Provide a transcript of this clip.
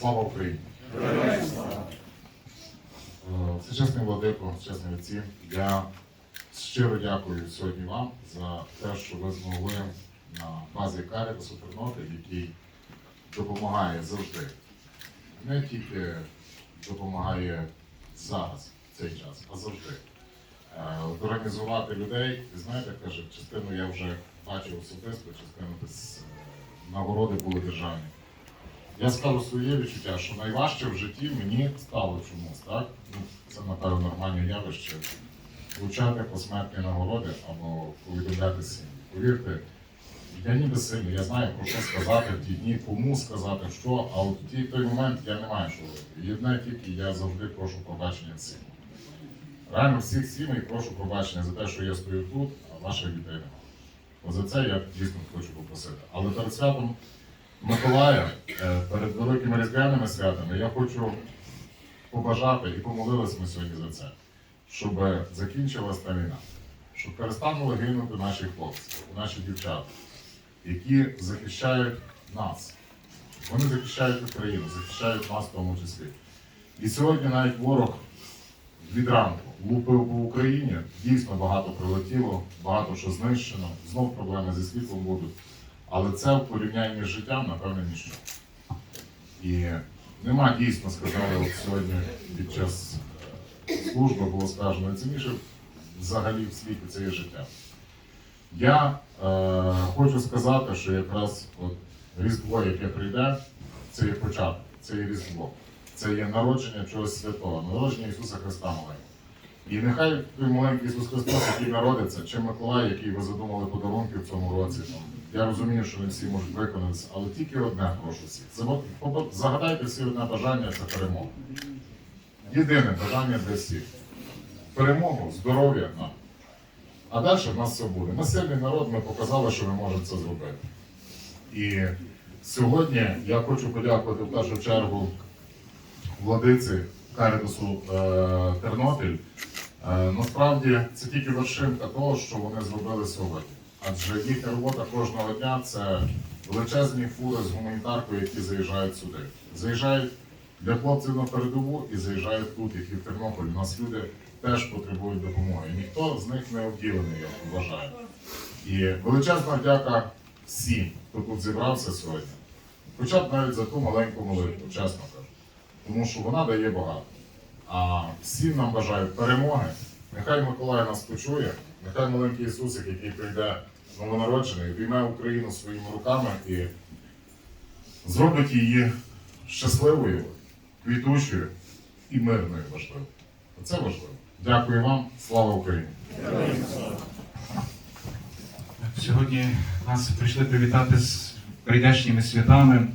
Слава Україні! Е, Всечесний владико, чесні отці, я щиро дякую сьогодні вам за те, що ви змогли на базі Карітасу Тернопіль, який допомагає завжди. Не тільки допомагає зараз, в цей час, а завжди. Е, Організувати людей, ви знаєте, каже, частину я вже бачив особисто, частину десь е, нагороди були державні. Я скажу своє відчуття, що найважче в житті мені стало чомусь, так? Ну, це, напевно, нормальне явище. Влучати посмертні нагороди або повідомляти сім'ї. Повірте, я ніби сильний, я знаю про що сказати в ті дні, кому сказати що, а от в той момент я не маю що робити. І одне тільки я завжди прошу пробачення всім. Реально всіх сімей прошу пробачення за те, що я стою тут, а ваших дітей немає. За це я дійсно хочу попросити. Але перед святом Миколая, е, перед великими різдвяними святами я хочу побажати і помолилися ми сьогодні за це, щоб закінчилась та війна, щоб перестанули гинути наші хлопці, наші дівчата, які захищають нас. Вони захищають Україну, захищають нас в тому числі. І сьогодні навіть ворог від ранку лупив по Україні, дійсно багато прилетіло, багато що знищено, знов проблеми зі світлом будуть. Але це в порівнянні з життям, напевно, ніщо. І нема дійсно, сказали от сьогодні під час е, служби було сказано, найцінніше взагалі в світі це є життя. Я е, хочу сказати, що якраз от Різдво, яке прийде, це є початок, це є Різдво. Це є народження чогось святого, народження Ісуса Христа маленького. І нехай той маленький Ісус Христос, який народиться, чи Миколай, який ви задумали подарунки в цьому році. Там, я розумію, що не всі можуть виконатися, але тільки одне прошу всіх. Загадайте всі одне бажання це перемога. Єдине бажання для всіх. Перемогу, здоров'я нам. А далі в нас все буде. Ми сильний народ, ми показали, що ми можемо це зробити. І сьогодні я хочу подякувати в першу чергу владиці Карітасу е, Тернопіль. Е, насправді це тільки вершинка того, що вони зробили сьогодні. Адже їхня робота кожного дня це величезні фури з гуманітаркою, які заїжджають сюди. Заїжджають для хлопців на передову і заїжджають тут, які в Тернополі. У нас люди теж потребують допомоги. Ніхто з них не обділений, я вважаю. І величезна дяка всім, хто тут зібрався сьогодні. Хоча б навіть за ту маленьку молитву, чесно кажу. Тому що вона дає багато. А всім нам бажають перемоги. Нехай Миколай нас почує, нехай маленький Ісусик, який прийде новонароджений, війме Україну своїми руками і зробить її щасливою, квітучою і мирною важливо. Це важливо. Дякую вам, слава Україні! Сьогодні нас прийшли привітати з прийдешніми святами.